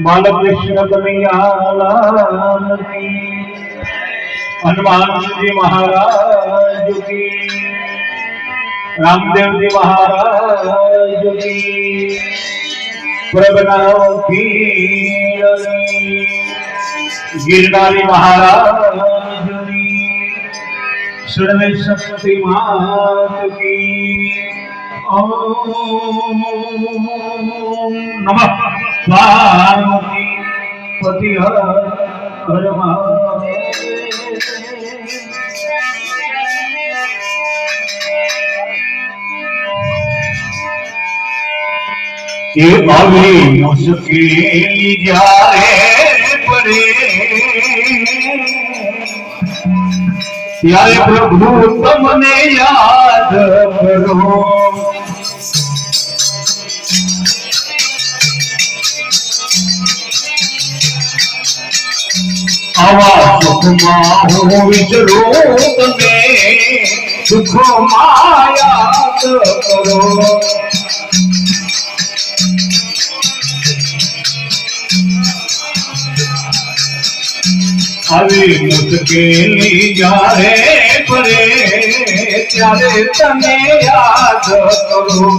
बालकृष्ण कन्हैयालाल की हनुमान जी महाराज की। रामदेव जी महाराज की। प्रभनाव गिरनारी महाराज की। शरण शक्ति मात की। પાર્વતી પતિ હર હર એ આવી મુશ્કેલી જ્યારે પડે ત્યારે પ્રભુ તમને યાદ કરો. આવા સુખમાં હું વિચરો તમે સુખમાં યાદ કરો. આવી મુશ્કેલી જ્યારે પડે ત્યારે તમે યાદ કરો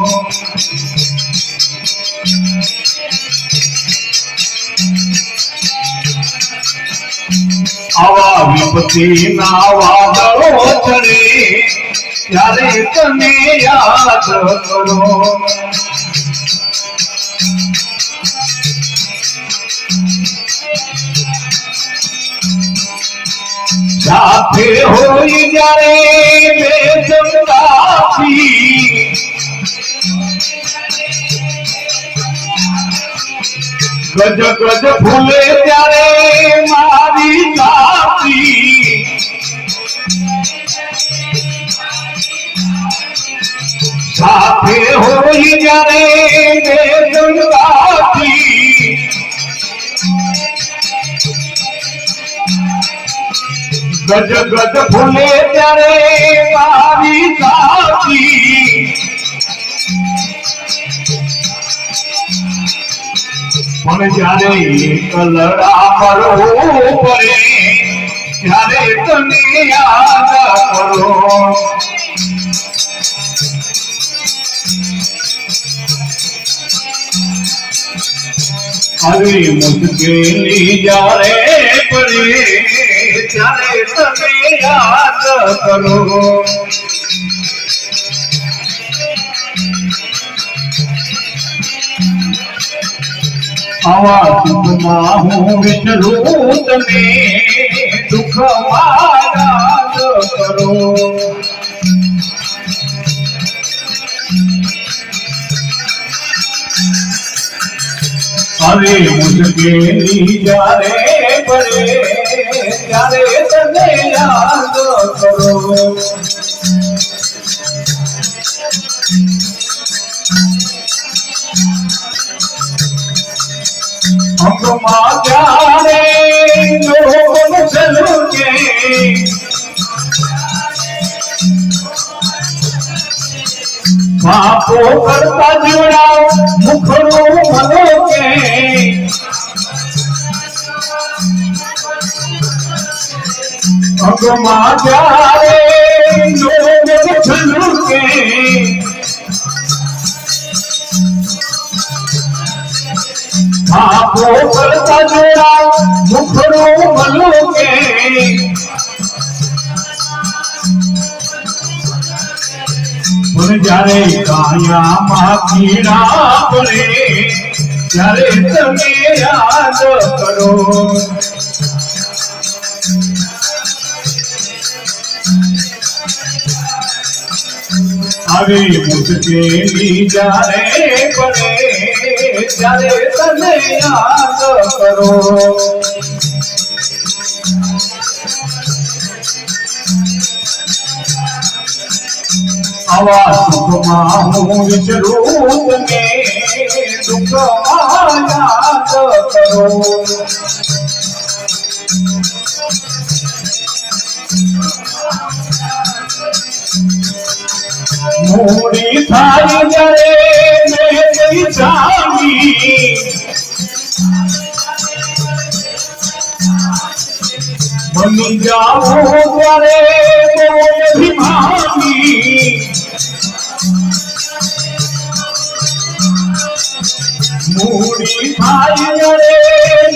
આવા વિપત્તિ ના વાદળો ચડે ત્યારે તમે યાદ કરો साथ हो जाए गज गज फूले जाए मारी काफी साथे हो जाए ગજ ગજ ફૂલે ત્યારે મારી સાથી પણ જ્યારે કલડા મરવું પડે ત્યારે તમે યાદ કરો આવી મુશ્કેલી જ્યારે પડે ત્યારે તમે યાદ કરો. આવા સુખમાં હું વિચરું તમે દુઃખમાં યાદ કરો. અરે મુશ્કેલી જ્યારે પડે ત્યારે તમે યાદ કરો અંગમાં ત્યારે લોકોનું ચલું છે પાપો કરતા જીવડાવ કે પાપો કરતા જીવડાવ મુખનું મનો કે જ્યારે કાયામાં પીડા પડે ત્યારે તમે યાદ કરો આવી મુશ્કેલી જ્યારે પડે ત્યારે તને યાદ કરો. આવા સુખમાં હું વિચરું તમે દુઃખમાં યાદ કરો. मोरी थारी जरे मेरी जानी मनी जाओ जरे मोरी भानी मोरी थारी जरे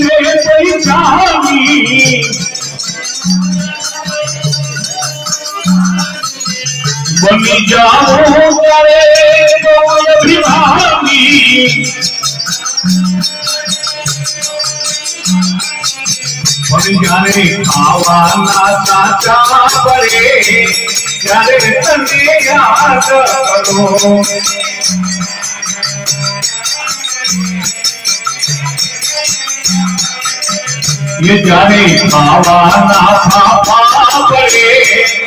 मेरी जानी बनी करे जाने खावा ना चाचा परे करे तने याद करो। ये जाने खावा ना परे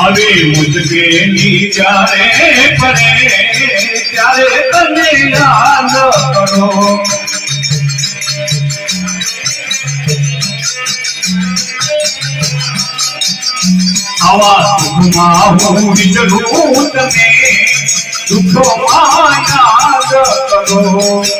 હવે મુજગેની જ્યારે પડે ત્યારે તને યાદ કરો. આવા સુખમાં હું વિચરું તમે સુખમાં યાદ કરો.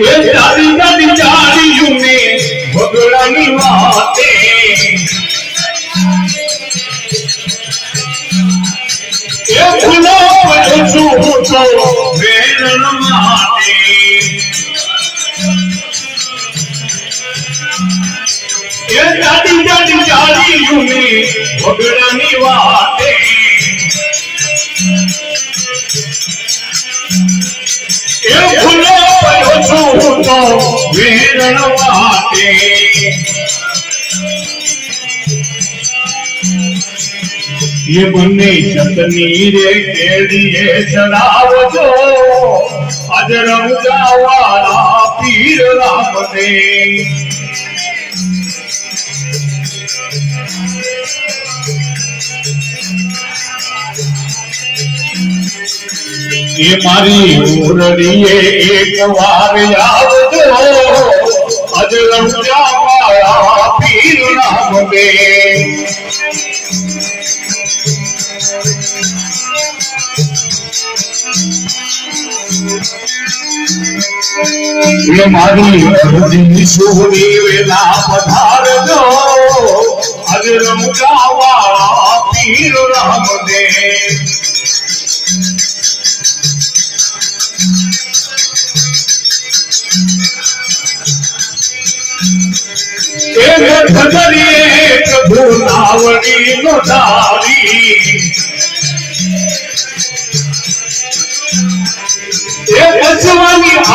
એ જાડી જાડી જાડીયુને ભગડાની વાતે. એ ફૂલો છું તો વેરણ માટે. એ જાડી જાડી જાડીયુને ભગડાની વાતે. ये बने मुन्नी चतनीरे केड़िए चढ़ाव जो। अजर जावाला पीर राम ने। ये मारी ओरड़िए एक बार याद तो अजर जावाला पीर राम ने। એ મારી અરજી સુની વેલા પધારજો. આજે રમગાવાળા પીર રામ દે એ ભગરીએ પ્રભુ નાવડી નો ધારી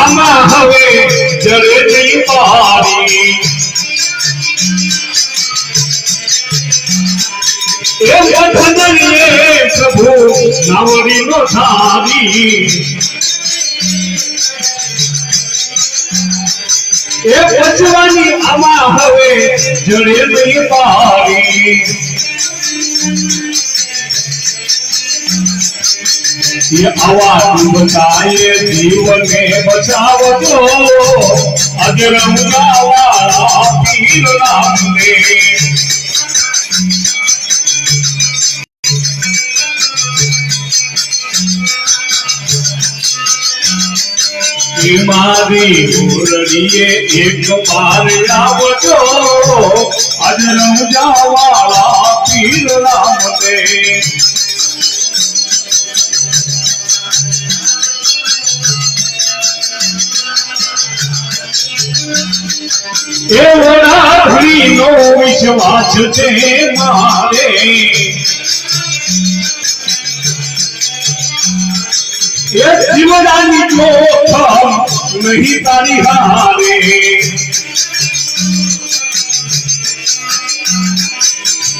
આમાં હવે જડે નહીં એ ભગરીએ પ્રભુ નવરી નો સારી એ પચવાની આમાં હવે જડે નહીં પારી આવા ડૂબતાએ જીવને બચાવજો. અજરંગા વાળા મારી મુરલીએ એક પાર આવજો અજરમ જાવાળા પીર રામને. વિશ્વાસ છે મારે એ જીવડાની જોખમ નહીં તારી હારે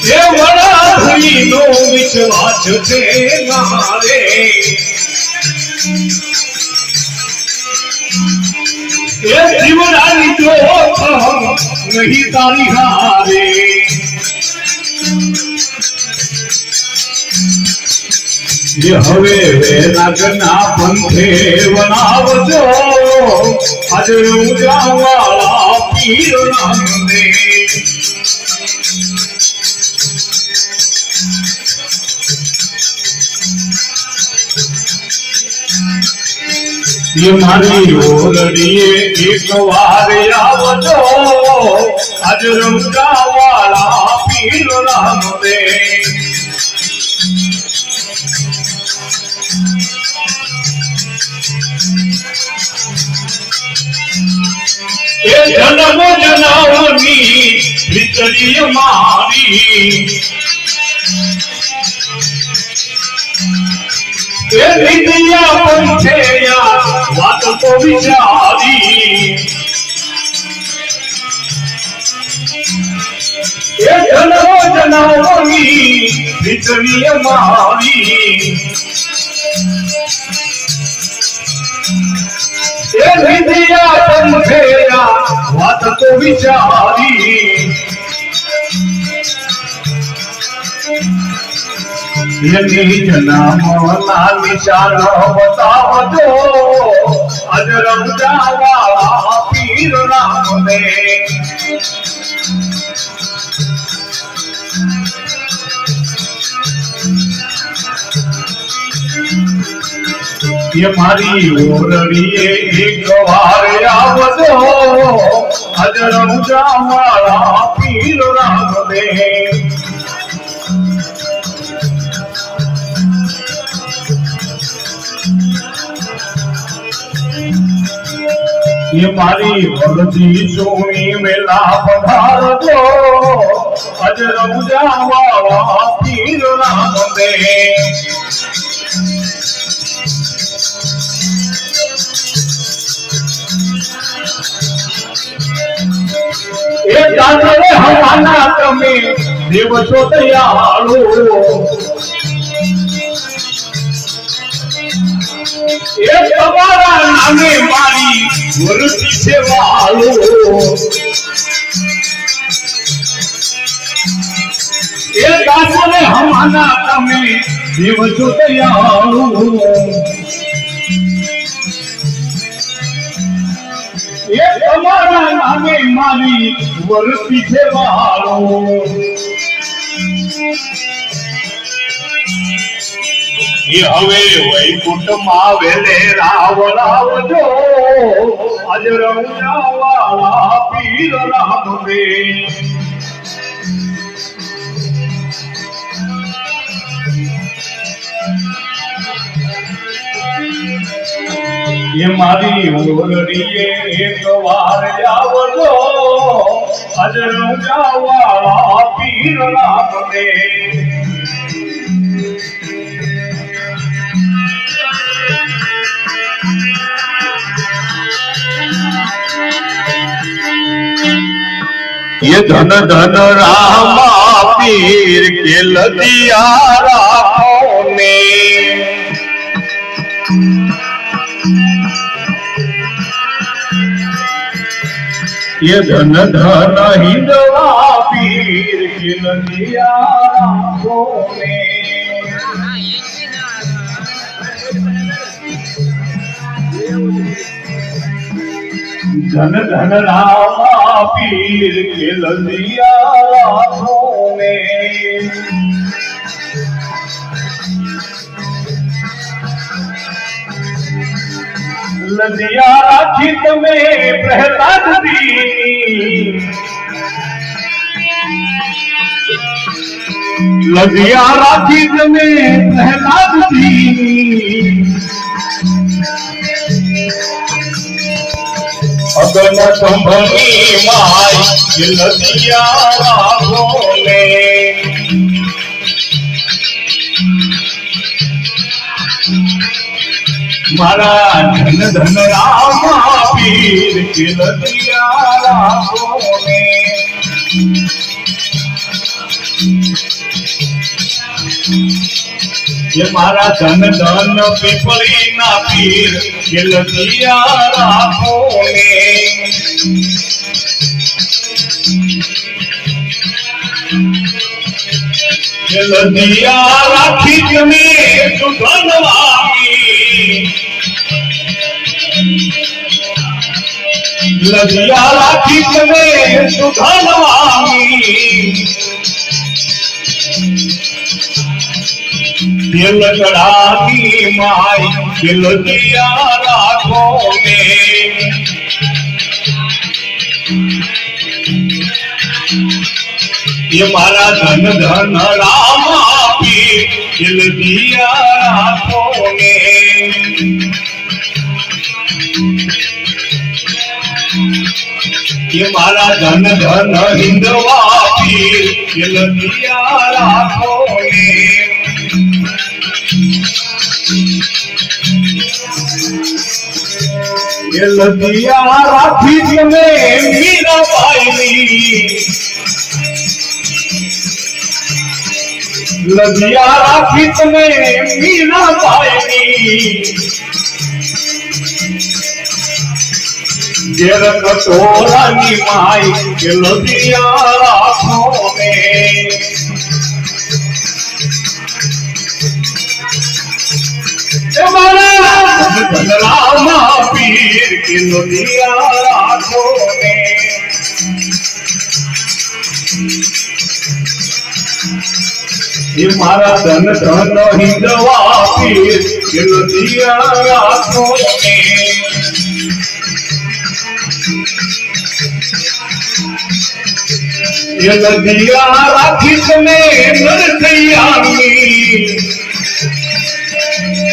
એ નો વિશ્વાસ છે મારે जीवन तो हम नहीं तारी हारे। ये हवे वे लगना पंथे बनाव जो पीर नंदे। મારી ઓરડીએ એક વાર આવજો. આજ રંગાવાળા પીર રામને. એ જન્મ જનાવની ભીતરી મારી. એ વિદ્યા बात को विचारी जनो जनावनी जितनी मारी दिया तुम फेरा बात को विचारी। यजीद नामो ना दो अजरम जावा पीर राम ने ये मारी ओरड़ी एक बार आव हो अजरम जावा पीर राम ने એ મારી ભરતી સોની મેલા પધારજો. અજ રમજા વાવા પીર રામ દે એ દાદરે હવાના તમે દેવ છો દયાળુ એ તમારા નામે મારી વરસી છે વાળો એ દાસોને હમાના તમે દેવ જો દયાળુ. એ તમારા નામે મારી વરસી છે વાળો હવે વૈકુંઠમાં વેલે રાવ રાવજો આજ રંગાવાળા પીર રાધવે એ મારી ઓરડીએ એક વાર આવજો. અજરંગા વાળા પીર રામને. ये धन धन रामा पीर के लदिया राखो ये धन धन हिंदवा पीर के लदिया राखो धन धन रामा पीर खिल ललिया में। लदिया राखित में प्रहलाद दीनी लदिया राखित में प्रहलाद दीनी અગન સંભળી માય લદિયા રાખો ને મારા ધન ધન રામ પીર કે લદિયા રાખો ये मारा जन जन पिपली ना पीर ये दिया राखों ने गिल दिया राखी जमी सुधन लगिया राखी जमी सुधन वामी દિલ કડાની માય દિલ દિયા રાખો ને. એ મારા ધન ધન રામા પી દિલ દિયા રાખો ને. એ મારા ધન ધન હિન્દવા પીર દિલ દિયા રાખો ये लदिया राखी तुम्हें मीरा भाई। लदिया राखी तुम्हें मीरा भाई। गिर कटोरा निमाई गिल दिया राखों में रामा पीर के नदिया राखो में ये मारा धन धन हिंदवा पीर के नदिया राखो में ये नदिया राखी समेत नरसैया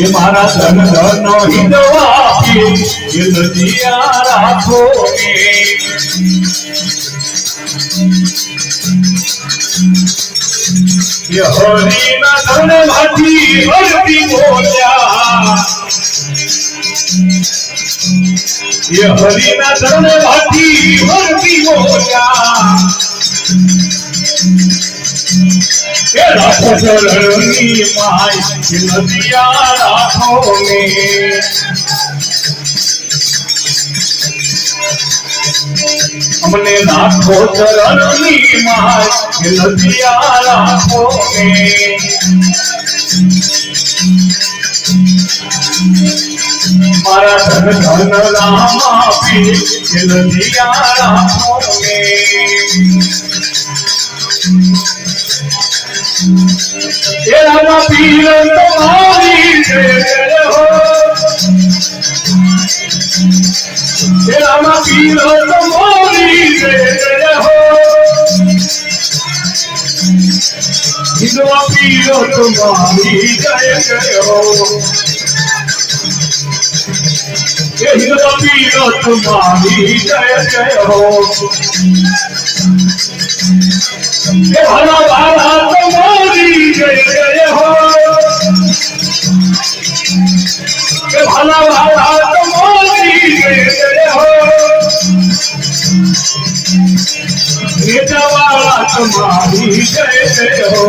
ये मारा धन धनो ही दवाई ये नदिया राखो ये हरी ना धन भाती हरती मोजा। ये हरी ना धन भाती हरती मोजा। सरणी माई नदिया राखो में हमने राखो चरणी माई नदिया राखो में मारा धन धन रामा भी नदिया राखो में तेरा पीरन तुम्हारी हो तेरा पीरन तुम्हारी हो तेरा पीरन तुम्हारी जय जय हो तेरा पीरन तुम्हारी जय जय हो એ હિંદવા પીર તમારી જય જય, હો. ભલા ભાલા જય હો. એ ભલા ભાલા તમારી જય જય, હો.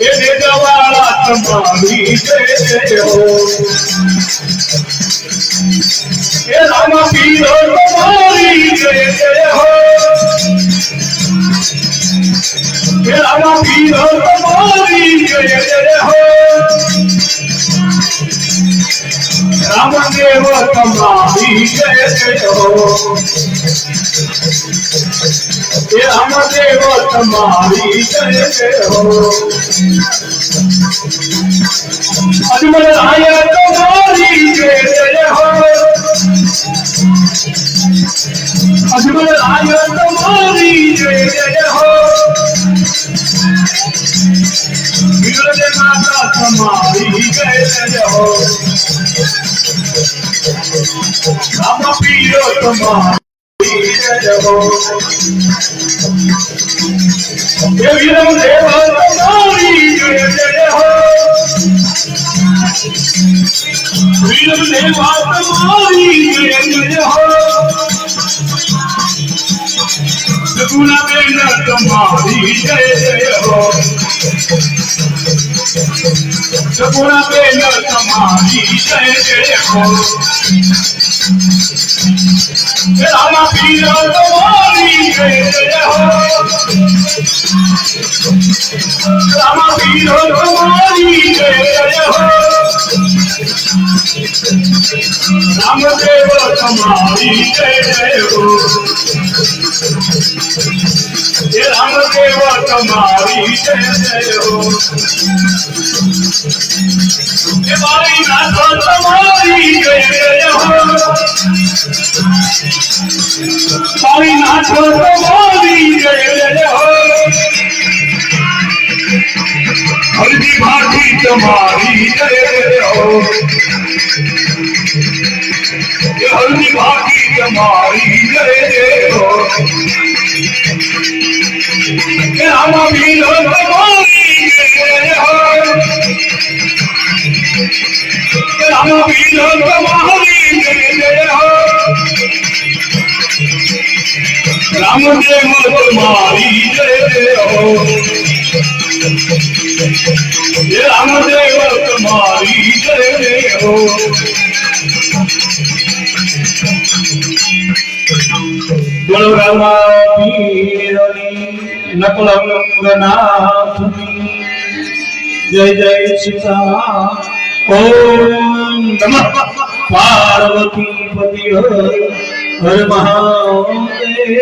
એ નેતાવાળા પીરો તમારી જય જય, હો. પીરો તમારી જય જય હો રામદેવ તમારી જય જય હો રામદેવ તમારી જય જય અજમલ રાય તમારી જય જય હો અજમલ રાય તમારી જય જય હો Freedom, they want the money, they want the money, they want the money, they want the money, they want the money, they want the money, गुणवेन तुम्हारी जय जय हो गुणवेन तुम्हारी जय जय हो रामा पीर तुम्हारी जय जय हो रामा पीर तुम्हारी जय जय हो રામદેવ તમારી જય હો હે રામદેવ તમારી જય હો હે મારી નાથ તમારી જય મારી નાથ તમારી જય હલ્દી ભાટી તમારી જય જય હો એ હલ્દી ભાટી તમારી જય રામા વીર તમારી જય રામા વીર તમારી જય રામદેવ તમારી જય રામદેવ તમારી જય હો બોલો રામા પીરની નકલંગનાથની જય જય સીતા ઓમ નમઃ પાર્વતી પતિ હર મહાદેવ